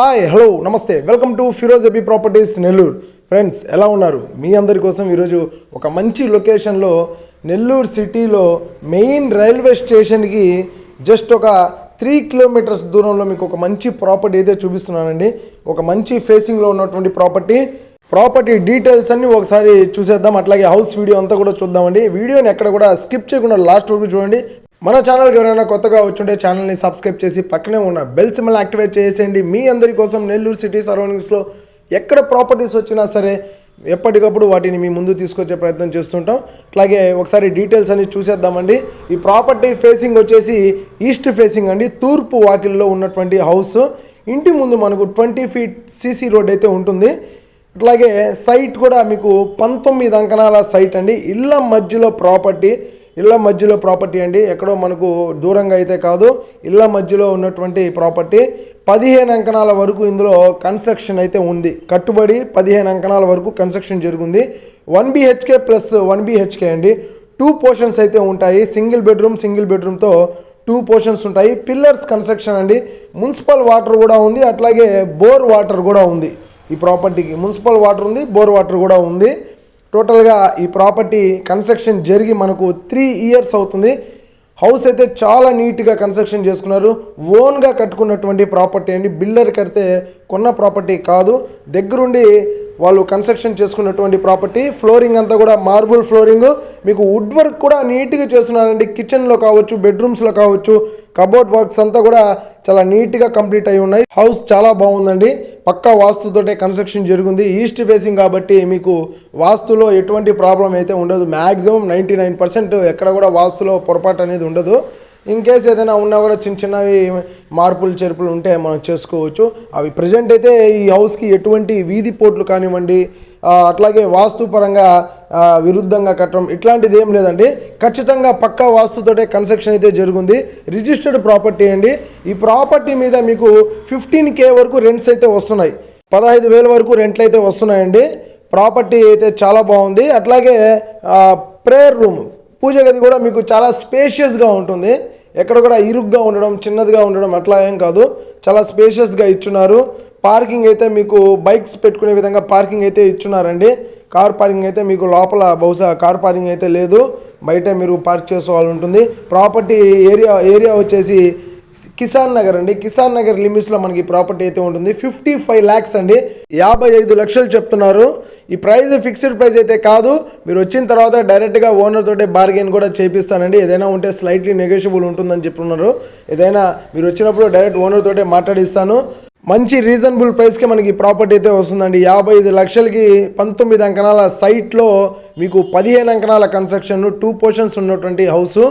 Hi hello నమస్తే. Welcome to Firoz AB properties Nellore. Friends ఎలా ఉన్నారు? మీ అందరి కోసం ఈరోజు ఒక మంచి లొకేషన్లో నెల్లూరు సిటీలో మెయిన్ రైల్వే స్టేషన్కి జస్ట్ ఒక త్రీ కిలోమీటర్స్ దూరంలో మీకు ఒక మంచి ప్రాపర్టీ అయితే చూపిస్తున్నానండి. ఒక మంచి ఫేసింగ్లో ఉన్నటువంటి ప్రాపర్టీ. ప్రాపర్టీ డీటెయిల్స్ అన్నీ ఒకసారి చూసేద్దాం. అట్లాగే హౌస్ వీడియో అంతా కూడా చూద్దామండి. వీడియోని ఎక్కడ కూడా స్కిప్ చేయకుండా లాస్ట్ వరకు చూడండి. మన ఛానల్కి ఎవరైనా కొత్తగా వచ్చుంటే ఛానల్ని సబ్స్క్రైబ్ చేసి పక్కనే ఉన్న బెల్ సిమ్మల్ యాక్టివేట్ చేసేయండి. మీ అందరి కోసం నెల్లూరు సిటీ సరౌండింగ్స్లో ఎక్కడ ప్రాపర్టీస్ వచ్చినా సరే ఎప్పటికప్పుడు వాటిని మీ ముందు తీసుకొచ్చే ప్రయత్నం చేస్తుంటాం. అట్లాగే ఒకసారి డీటెయిల్స్ అన్ని చూసేద్దామండి. ఈ ప్రాపర్టీ ఫేసింగ్ వచ్చేసి ఈస్ట్ ఫేసింగ్ అండి. తూర్పు వాకిల్లో ఉన్నటువంటి హౌస్ ఇంటి ముందు మనకు ట్వంటీ ఫీట్ సీసీ రోడ్ అయితే ఉంటుంది. అట్లాగే సైట్ కూడా మీకు పంతొమ్మిది అంకణాల సైట్ అండి. ఇళ్ళ మధ్యలో ప్రాపర్టీ ఇళ్ళ మధ్యలో ప్రాపర్టీ అండి. ఎక్కడో మనకు దూరంగా అయితే కాదు. ఇళ్ళ మధ్యలో ఉన్నటువంటి ప్రాపర్టీ. పదిహేను అంకణాల వరకు ఇందులో కన్స్ట్రక్షన్ అయితే ఉంది. కట్టుబడి పదిహేను అంకణాల వరకు కన్స్ట్రక్షన్ జరిగింది. One BHK plus one BHK అండి. టూ పోర్షన్స్ అయితే ఉంటాయి. సింగిల్ బెడ్రూమ్ సింగిల్ బెడ్రూమ్తో టూ పోర్షన్స్ ఉంటాయి. పిల్లర్స్ కన్స్ట్రక్షన్ అండి. మున్సిపల్ వాటర్ కూడా ఉంది. అట్లాగే బోర్ వాటర్ కూడా ఉంది. ఈ ప్రాపర్టీకి మున్సిపల్ వాటర్ ఉంది బోర్ వాటర్ కూడా ఉంది. టోటల్గా ఈ ప్రాపర్టీ కన్స్ట్రక్షన్ జరిగి మనకు త్రీ ఇయర్స్ అవుతుంది. హౌస్ అయితే చాలా నీట్గా కన్స్ట్రక్షన్ చేసుకున్నారు. ఓన్గా కట్టుకున్నటువంటి ప్రాపర్టీ అండి. బిల్డర్ కడితే కొన్న ప్రాపర్టీ కాదు. దగ్గరుండి వాళ్ళు కన్స్ట్రక్షన్ చేసుకున్నటువంటి ప్రాపర్టీ. ఫ్లోరింగ్ అంతా కూడా మార్బుల్ ఫ్లోరింగ్. మీకు వుడ్ వర్క్ కూడా నీట్గా చేస్తున్నారండి. కిచెన్లో కావచ్చు బెడ్రూమ్స్లో కావచ్చు కబోర్డ్ వర్క్స్ అంతా కూడా చాలా నీట్గా కంప్లీట్ అయి ఉన్నాయి. హౌస్ చాలా బాగుందండి. పక్కా వాస్తుతోటే కన్స్ట్రక్షన్ జరుగుంది. ఈస్ట్ ఫేసింగ్ కాబట్టి మీకు వాస్తులో ఎటువంటి ప్రాబ్లం అయితే ఉండదు. మ్యాక్సిమం నైంటీ నైన్ పర్సెంట్ ఎక్కడ కూడా వాస్తులో పొరపాటు అనేది ఉండదు. ఇన్ కేస్ ఏదైనా ఉన్నా కూడా చిన్న చిన్నవి మార్పులు చేర్పులు ఉంటే మనం చేసుకోవచ్చు. అవి ప్రజెంట్ అయితే ఈ హౌస్కి ఎటువంటి వీధి పోట్లు కానివ్వండి అట్లాగే వాస్తుపరంగా విరుద్ధంగా కట్టడం ఇట్లాంటిది ఏం లేదండి. ఖచ్చితంగా పక్కా వాస్తుతోటే కన్స్ట్రక్షన్ అయితే జరుగుంది. రిజిస్టర్డ్ ప్రాపర్టీ అండి. ఈ ప్రాపర్టీ మీద మీకు ఫిఫ్టీన్ కే వరకు రెంట్స్ అయితే వస్తున్నాయి. పదహైదు వేల వరకు రెంట్లు అయితే వస్తున్నాయండి. ప్రాపర్టీ అయితే చాలా బాగుంది. అట్లాగే ప్రేయర్ రూమ్ పూజ గది కూడా మీకు చాలా స్పేషియస్గా ఉంటుంది. ఎక్కడ కూడా ఇరుగ్గా ఉండడం చిన్నదిగా ఉండడం అట్లా ఏం కాదు. చాలా స్పేషియస్గా ఇచ్చున్నారు. పార్కింగ్ అయితే మీకు బైక్స్ పెట్టుకునే విధంగా పార్కింగ్ అయితే ఇచ్చున్నారండి. కార్ పార్కింగ్ అయితే మీకు లోపల బహుశా కార్ పార్కింగ్ అయితే లేదు. బయట మీరు పార్క్ చేసుకోవాలి ఉంటుంది. ప్రాపర్టీ ఏరియా ఏరియా వచ్చేసి కిసాన్ నగర్ అండి. కిసాన్ నగర్ లిమిట్స్లో మనకి ప్రాపర్టీ అయితే ఉంటుంది. ఫిఫ్టీ ఫైవ్ ల్యాక్స్ అండి. యాభై ఐదు లక్షలు చెప్తున్నారు. ఈ ప్రైస్ ఫిక్స్డ్ ప్రైస్ అయితే కాదు. మీరు వచ్చిన తర్వాత డైరెక్ట్గా ఓనర్ తోటే బార్గెన్ కూడా చేపిస్తానండి. ఏదైనా ఉంటే స్లైట్లీ నెగోషియబుల్ ఉంటుందని చెప్తున్నారు. ఏదైనా మీరు వచ్చినప్పుడు డైరెక్ట్ ఓనర్ తోటే మాట్లాడిస్తాను. మంచి రీజనబుల్ ప్రైస్కే మనకి ప్రాపర్టీ అయితే వస్తుందండి. యాభై ఐదు లక్షలకి పంతొమ్మిది అంకణాల సైట్లో మీకు పదిహేను అంకణాల కన్స్ట్రక్షన్ టూ పోర్షన్స్ ఉన్నటువంటి హౌస్.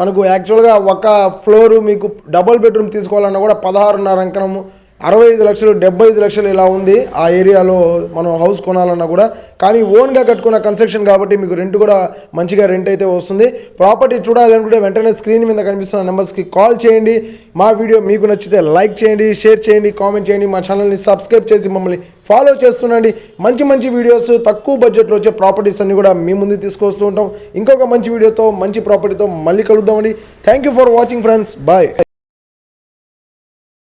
మనకు యాక్చువల్గా ఒక ఫ్లోరు మీకు డబుల్ బెడ్రూమ్ తీసుకోవాలన్నా కూడా పదహారున్నర అంకణము అరవై ఐదు లక్షలు డెబ్బై ఐదు లక్షలు ఇలా ఉంది ఆ ఏరియాలో మనం హౌస్ కొనాలన్నా కూడా. కానీ ఓన్గా కట్టుకున్న కన్స్ట్రక్షన్ కాబట్టి మీకు రెంట్ కూడా మంచిగా రెంట్ అయితే వస్తుంది. ప్రాపర్టీ చూడాలనుకుంటే వెంటనే స్క్రీన్ మీద కనిపిస్తున్న నెంబర్స్కి కాల్ చేయండి. మా వీడియో మీకు నచ్చితే లైక్ చేయండి షేర్ చేయండి కామెంట్ చేయండి. మా ఛానల్ని సబ్స్క్రైబ్ చేసి మమ్మల్ని ఫాలో చేస్తుండండి. మంచి మంచి వీడియోస్ తక్కువ బడ్జెట్లో వచ్చే ప్రాపర్టీస్ అన్ని కూడా మీ ముందు తీసుకొస్తూ ఉంటాం. ఇంకొక మంచి వీడియోతో మంచి ప్రాపర్టీతో మళ్ళీ కలుద్దామండి. Thank you for watching friends bye